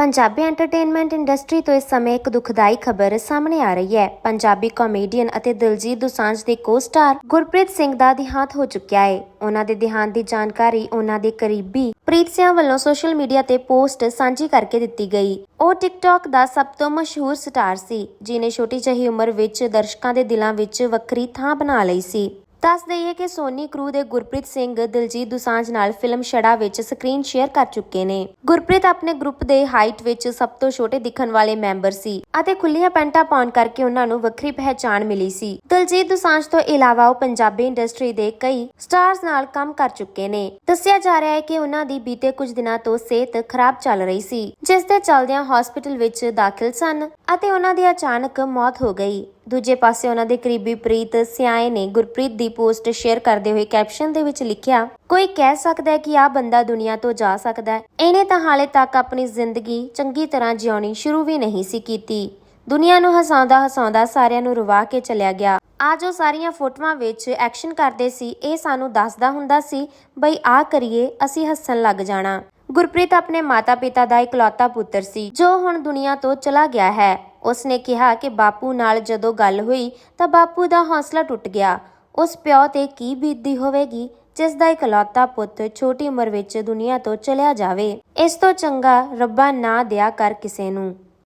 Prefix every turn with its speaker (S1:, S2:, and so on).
S1: Punjabi entertainment industry ਤੋਂ ਇਸ ਸਮੇਂ ਇੱਕ ਦੁਖਦਾਈ ਖਬਰ ਸਾਹਮਣੇ ਆ ਰਹੀ ਹੈ। ਪੰਜਾਬੀ ਕਾਮੇਡੀਅਨ ਅਤੇ ਦਿਲਜੀਤ ਦੋਸਾਂਝ ਦੇ ਕੋ-ਸਟਾਰ ਗੁਰਪ੍ਰੀਤ ਸਿੰਘ ਦਾ ਦੇਹਾਂਤ ਹੋ ਚੁੱਕਿਆ ਹੈ। ਉਹਨਾਂ ਦੇ ਦੇਹਾਂਤ ਦੀ ਜਾਣਕਾਰੀ ਉਹਨਾਂ ਦੇ ਕਰੀਬੀ ਪ੍ਰੀਤ ਸਿੰਘ ਵੱਲੋਂ ਸੋਸ਼ਲ ਮੀਡੀਆ ਤੇ ਪੋਸਟ ਸਾਂਝੀ ਕਰਕੇ ਦਿੱਤੀ ਗਈ। ਉਹ ਟਿਕਟੌਕ ਦਾ ਸਭ ਤੋਂ ਮਸ਼ਹੂਰ ਸਟਾਰ ਸੀ, ਜਿਨੇ ਛੋਟੀ ਜਿਹੀ ਉਮਰ ਵਿੱਚ ਦਰਸ਼ਕਾਂ ਦੇ ਦਿਲਾਂ ਵਿੱਚ ਵੱਖਰੀ ਥਾਂ ਬਣਾ ਲਈ ਸੀ। ਦੱਸ ਦਈਏ ਕਿ ਸੋਨੀ ਕਰੂ ਦੇ ਗੁਰਪ੍ਰੀਤ ਸਿੰਘ, ਦਿਲਜੀਤ ਦੁਸਾਂਝ ਨਾਲ ਫਿਲਮ ਛੜਾ ਵਿੱਚ ਸਕਰੀਨ ਸ਼ੇਅਰ ਕਰ ਚੁੱਕੇ ਨੇ। ਗੁਰਪ੍ਰੀਤ ਆਪਣੇ ਗਰੁੱਪ ਦੇ ਹਾਈਟ ਵਿੱਚ ਸਭ ਤੋਂ ਛੋਟੇ ਦਿਖਣ ਵਾਲੇ ਮੈਂਬਰ ਸੀ ਅਤੇ ਖੁੱਲੀਆਂ ਪੈਂਟਾਂ ਪਾਉਣ ਕਰਕੇ ਉਹਨਾਂ ਨੂੰ ਵੱਖਰੀ ਪਹਿਚਾਣ ਮਿਲੀ ਸੀ। ਦਿਲਜੀਤ ਦੁਸਾਂਝ ਤੋਂ ਇਲਾਵਾ ਉਹ ਪੰਜਾਬੀ ਇੰਡਸਟਰੀ ਦੇ ਕਈ ਸਟਾਰਸ ਨਾਲ ਕੰਮ ਕਰ ਚੁੱਕੇ ਨੇ। ਦੱਸਿਆ ਜਾ ਰਿਹਾ ਹੈ ਕਿ ਉਹਨਾਂ ਦੀ ਬੀਤੇ ਕੁਝ ਦਿਨਾਂ ਤੋਂ ਸਿਹਤ ਖਰਾਬ ਚੱਲ ਰਹੀ ਸੀ, ਜਿਸ ਦੇ ਚੱਲਦਿਆਂ ਹਸਪੀਟਲ ਵਿੱਚ ਦਾਖਲ ਸਨ ਅਤੇ ਉਹਨਾਂ ਦੀ ਅਚਾਨਕ ਮੌਤ ਹੋ ਗਈ। ਦੂਜੇ ਪਾਸੇ ਉਹਨਾਂ ਦੇ ਕਰੀਬੀ ਪ੍ਰੀਤ ਸਿਆਏ ਨੇ ਗੁਰਪ੍ਰੀਤ ਦੀ ਪੋਸਟ ਸ਼ੇਅਰ ਕਰਦੇ ਹੋਏ ਕੈਪਸ਼ਨ ਦੇ ਵਿੱਚ ਲਿਖਿਆ, ਕੋਈ ਕਹਿ ਸਕਦਾ ਹੈ ਕਿ ਆਹ ਬੰਦਾ ਦੁਨੀਆ ਤੋਂ ਜਾ ਸਕਦਾ ਹੈ। ਇਹਨੇ ਤਾਂ ਹਾਲੇ ਤੱਕ ਆਪਣੀ ਜ਼ਿੰਦਗੀ ਚੰਗੀ ਤਰ੍ਹਾਂ ਜਿਉਣੀ ਸ਼ੁਰੂ ਵੀ ਨਹੀਂ ਸੀ ਕੀਤੀ। ਦੁਨੀਆ ਨੂੰ ਹਸਾਉਂਦਾ ਹਸਾਉਂਦਾ ਸਾਰਿਆਂ ਨੂੰ ਰਵਾ ਕੇ ਚਲਿਆ ਗਿਆ। ਆ ਜੋ ਸਾਰੀਆਂ ਫੋਟੋਆਂ ਵਿੱਚ ਐਕਸ਼ਨ ਕਰਦੇ ਸੀ, ਇਹ ਸਾਨੂੰ ਦੱਸਦਾ ਹੁੰਦਾ ਸੀ, ਬਈ ਆ ਕਰੀਏ, ਅਸੀਂ ਹੱਸਣ ਲੱਗ ਜਾਣਾ। ਗੁਰਪ੍ਰੀਤ ਆਪਣੇ ਮਾਤਾ-ਪਿਤਾ ਦਾ ਇਕਲੌਤਾ ਪੁੱਤਰ ਸੀ, ਜੋ ਹੁਣ ਦੁਨੀਆ ਤੋਂ ਚਲਾ ਗਿਆ ਹੈ। ਉਸਨੇ ਕਿਹਾ ਕਿ ਬਾਪੂ ਨਾਲ ਜਦੋਂ ਗੱਲ ਹੋਈ ਤਾਂ ਬਾਪੂ ਦਾ ਹੌਸਲਾ ਟੁੱਟ ਗਿਆ। ਉਸ ਪਿਓ ਤੇ ਕੀ ਬੀਤਦੀ ਹੋਵੇਗੀ, ਜਿਸ ਦਾ ਇਕਲੌਤਾ ਪੁੱਤ ਛੋਟੀ ਉਮਰ ਵਿੱਚ ਦੁਨੀਆ ਤੋਂ ਚਲਿਆ ਜਾਵੇ। ਇਸ ਤੋਂ ਚੰਗਾ ਰੱਬਾ ਨਾ ਦਿਆ ਕਰ ਕਿਸੇ ਨੂੰ।